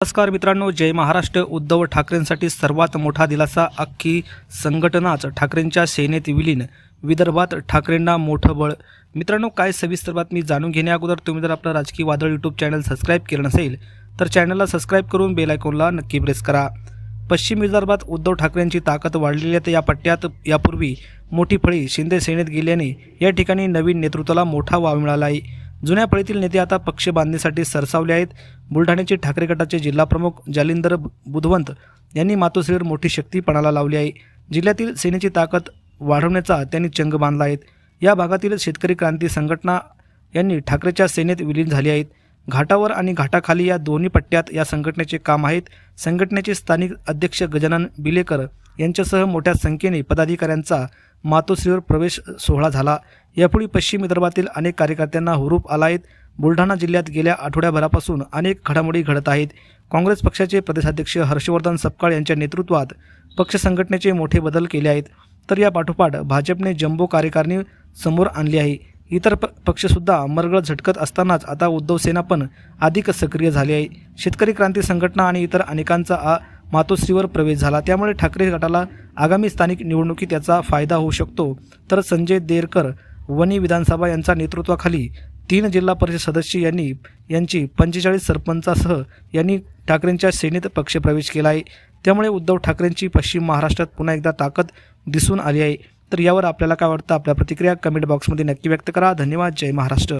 नमस्कार मित्रांनो जय महाराष्ट्र. उद्धव ठाकरेंसाठी सर्वात मोठा दिलासा अख्खी संघटनाच. ठाकरेंच्या सेनेत विलीन विदर्भात ठाकरेंना मोठं बळ. मित्रांनो काय सविस्तर बातमी जाणून घेण्या अगोदर तुम्ही जर आपलं राजकीय वादळ यूट्यूब चॅनल सबस्क्राईब केलं नसेल तर चॅनलला सबस्क्राईब करून बेल आयकॉनला नक्की प्रेस करा. पश्चिम विदर्भात उद्धव ठाकरेंची ताकद वाढलेली आहे तर या पट्ट्यात यापूर्वी मोठी फळी शिंदे सेनेत गेल्याने या ठिकाणी नवीन नेतृत्वाला मोठा वाव मिळाला आहे. जुन्या पळीतील नेते आता पक्ष बांधणीसाठी सरसावले आहेत. बुलढाण्याचे ठाकरे गटाचे जिल्हाप्रमुख जालिंदर बुधवंत यांनी मातोश्रीवर मोठी शक्ती पणाला लावली आहे. जिल्ह्यातील सेनेची ताकद वाढवण्याचा त्यांनी चंग बांधला आहे. या भागातील शेतकरी क्रांती संघटना यांनी ठाकरेच्या सेनेत विलीन झाली आहेत. घाटावर आणि घाटाखाली या दोन्ही पट्ट्यात या संघटनेचे काम आहेत. संघटनेचे स्थानिक अध्यक्ष गजानन बिलेकर यांच्यासह मोठ्या संख्येने पदाधिकाऱ्यांचा मातोश्रीवर प्रवेश सोहळा झाला. यापुढे पश्चिम विदर्भातील अनेक कार्यकर्त्यांना हुरूप आला आहेत बुलढाणा जिल्ह्यात गेल्या आठवड्याभरापासून अनेक घडामोडी घडत आहेत. काँग्रेस पक्षाचे प्रदेशाध्यक्ष हर्षवर्धन सपकाळ यांच्या नेतृत्वात पक्ष संघटनेचे मोठे बदल केले आहेत. तर या पाठोपाठ भाजपने जम्बो कार्यकारिणी समोर आणली आहे. इतर प पक्षसुद्धा मरगळ झटकत असतानाच आता उद्धव सेना पण अधिक सक्रिय झाली आहे. शेतकरी क्रांती संघटना आणि इतर अनेकांचा आ मातोश्रीवर प्रवेश झाला. त्यामुळे ठाकरे गटाला आगामी स्थानिक निवडणुकीत याचा फायदा होऊ शकतो. तर संजय देरकर वनी विधानसभा यांच्या नेतृत्वाखाली तीन जिल्हा परिषद सदस्य यांनी यांची पंचेचाळीस सरपंचासह यांनी ठाकरेंच्या सेनेत पक्षप्रवेश केला आहे. त्यामुळे उद्धव ठाकरेंची पश्चिम महाराष्ट्रात पुन्हा एकदा ताकद दिसून आली आहे. तर यावर आपल्याला काय वाटतं? आपल्या प्रतिक्रिया कमेंट बॉक्समध्ये नक्की व्यक्त करा. धन्यवाद. जय महाराष्ट्र.